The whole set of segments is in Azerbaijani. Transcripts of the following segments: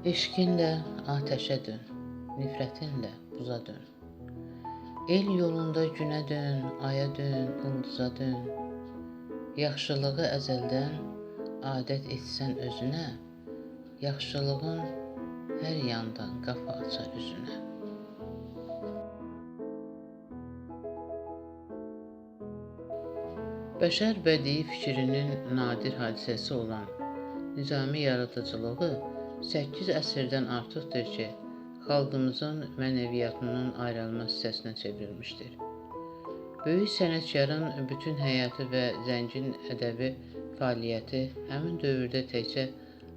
Eşqinlə atəşə dön, nifrətinlə buza dön. El yolunda günə dön, aya dön, ulduza dön. Yaxşılığı əzəldən adət etsən özünə, yaxşılığın hər yandan qapı açar üzünə. Bəşər bədii fikrinin nadir hadisəsi olan Nizami yaradıcılığı 8 əsrdən artıqdır ki, xalqımızın mənəviyyatının ayrılmaz hissəsinə çevrilmişdir. Böyük sənətkarın bütün həyatı və zəngin ədəbi fəaliyyəti həmin dövrdə təkcə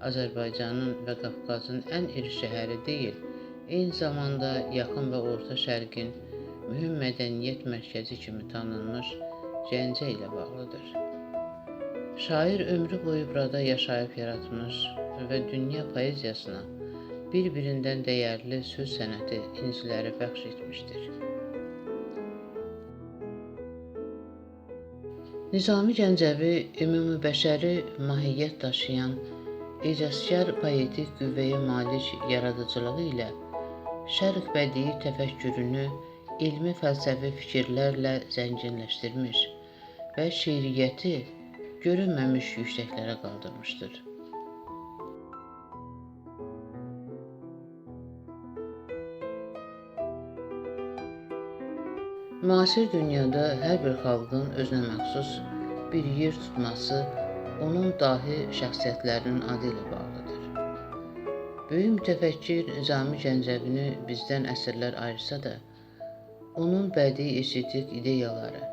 Azərbaycanın və Qafqazın ən iri şəhəri deyil, eyni zamanda Yaxın və Orta Şərqin mühüm mədəniyyət mərkəzi kimi tanınmış Gəncə ilə bağlıdır. Şair ömrü boyu burada yaşayıb yaratmış və dünya poeziyasına bir-birindən dəyərli söz sənəti inciləri bəxş etmişdir. Nizami Gəncəvi ümumibəşəri mahiyyət daşıyan ecazkar poetik qüvvəyə malik yaradıcılığı ilə şərq bədii təfəkkürünü elmi fəlsəfi fikirlərlə zənginləşdirmiş və şeiriyyəti görünməmiş yüksəklərə qaldırmışdır. Müasir dünyada hər bir xalqın özünə məxsus bir yer tutması onun dahi şəxsiyyətlərinin adı ilə bağlıdır. Böyük mütəfəkkir Nizami Gəncəvini bizdən əsrlər ayırsa da, onun bədii estetik ideyaları,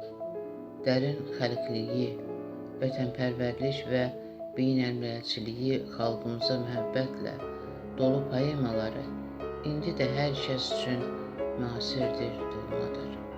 dərin xəlqiliyi, vətənpərvərlik və beynəlmiləlçiliyi, xalqımıza məhəbbətlə dolu poemaları indi də hər kəs üçün müasirdir, doğmadır.